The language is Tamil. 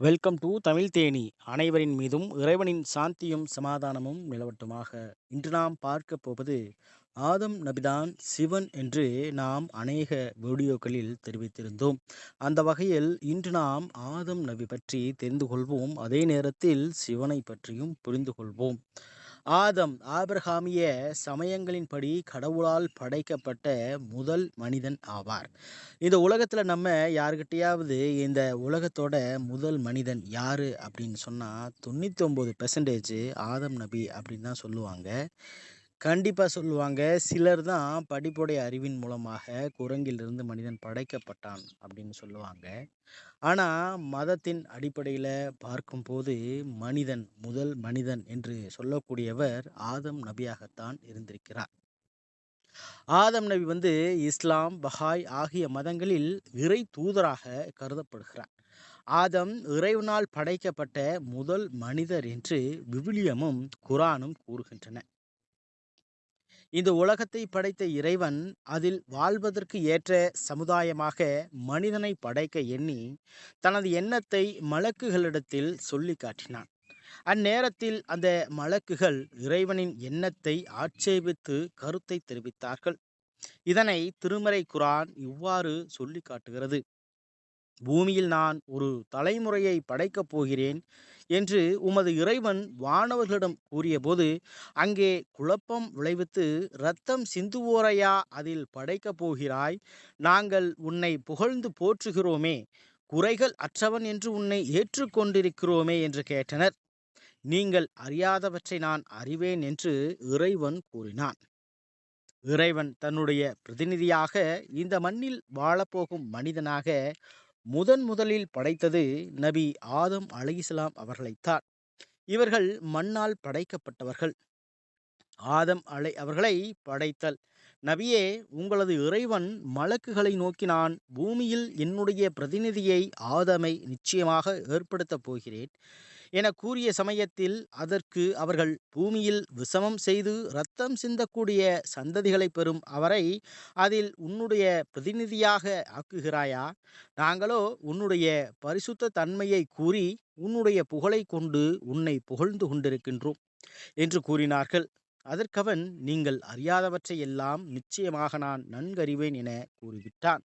Welcome to Tamil Theni. அனைவரின் மீதும் இறைவனின் சாந்தியும் சமாதானமும் நிலவட்டுமாக. இன்று நாம் பார்க்க போவது ஆதம் நபிதான் சிவன் என்று நாம் அநேக வீடியோக்களில் தெரிவித்திருந்தோம். அந்த வகையில் இன்று நாம் ஆதம் நபி பற்றி தெரிந்து கொள்வோம். அதே நேரத்தில் சிவனை பற்றியும் புரிந்து கொள்வோம். ஆதம் ஆபிரகாமிய சமயங்களின்படி கடவுளால் படைக்கப்பட்ட முதல் மனிதன் ஆவார். இந்த உலகத்தில் நம்ம யாருக்கிட்டையாவது இந்த உலகத்தோட முதல் மனிதன் யார் அப்படின்னு சொன்னால் தொண்ணூற்றி ஒம்பது பெர்சன்டேஜ் ஆதம் நபி அப்படின்னு தான் சொல்லுவாங்க. கண்டிப்பாக சொல்லுவாங்க. சிலர் தான் படிப்புடைய அறிவின் மூலமாக குரங்கிலிருந்து மனிதன் படைக்கப்பட்டான் அப்படின்னு சொல்லுவாங்க. ஆனால் மதத்தின் அடிப்படையில் பார்க்கும்போது மனிதன் முதல் மனிதன் என்று சொல்லக்கூடியவர் ஆதம் நபியாகத்தான் இருந்திருக்கிறார். ஆதம் நபி வந்து இஸ்லாம் பஹாய் ஆகிய மதங்களில் இறை தூதராக கருதப்படுகிறார். ஆதம் இறைவனால் படைக்கப்பட்ட முதல் மனிதர் என்று விவிலியமும் குரானும் கூறுகின்றன. இந்த உலகத்தை படைத்த இறைவன் அதில் வாழ்வதற்கு ஏற்ற சமுதாயமாக மனிதனை படைக்க எண்ணி தனது எண்ணத்தை மலக்குகளிடத்தில் சொல்லி காட்டினான். அந்நேரத்தில் அந்த மலக்குகள் இறைவனின் எண்ணத்தை ஆட்சேபித்து கருத்தை தெரிவித்தார்கள். இதனை திருமறை குரான் இவ்வாறு சொல்லி காட்டுகிறது. பூமியில் நான் ஒரு தலைமுறையை படைக்கப் போகிறேன் என்று உமது இறைவன் வானவர்களிடம் கூறியபோது அங்கே குழப்பம் விளைவித்து இரத்தம் சிந்துவோரையா அதில் படைக்கப் போகிறாய்? நாங்கள் உன்னை புகழ்ந்து போற்றுகிறோமே குறைகள் அற்றவன் என்று உன்னை ஏற்றுக்கொண்டிருக்கிறோமே என்று கேட்டனர். நீங்கள் அறியாதவற்றை நான் அறிவேன் என்று இறைவன் கூறினான். இறைவன் தன்னுடைய பிரதிநிதியாக இந்த மண்ணில் வாழப்போகும் மனிதனாக முதன் முதலில் படைத்தது நபி ஆதம் அலிஸ்லாம் அவர்களைத்தான் இவர்கள் மண்ணால் படைக்கப்பட்டவர்கள். ஆதம் அலை அவர்களை படைத்தல். நபியே உங்களது இறைவன் மலக்குகளை நோக்கினான். பூமியில் என்னுடைய பிரதிநிதியை ஆதமை நிச்சயமாக ஏற்படுத்தப் போகிறேன். என கூறிய சமயத்தில் அதற்கு அவர்கள் பூமியில் விஷமம் செய்து இரத்தம் சிந்தக்கூடிய சந்ததிகளை பெறும் அவரை அதில் உன்னுடைய பிரதிநிதியாக ஆக்குகிறாயா? நாங்களோ உன்னுடைய பரிசுத்த தன்மையை கூறி உன்னுடைய புகழை கொண்டு உன்னை புகழ்ந்து கொண்டிருக்கின்றோம் என்று கூறினார்கள். அதற்கவன் நீங்கள் அறியாதவற்றை எல்லாம் நிச்சயமாக நான் நன்கறிவேன் என கூறிவிட்டான்.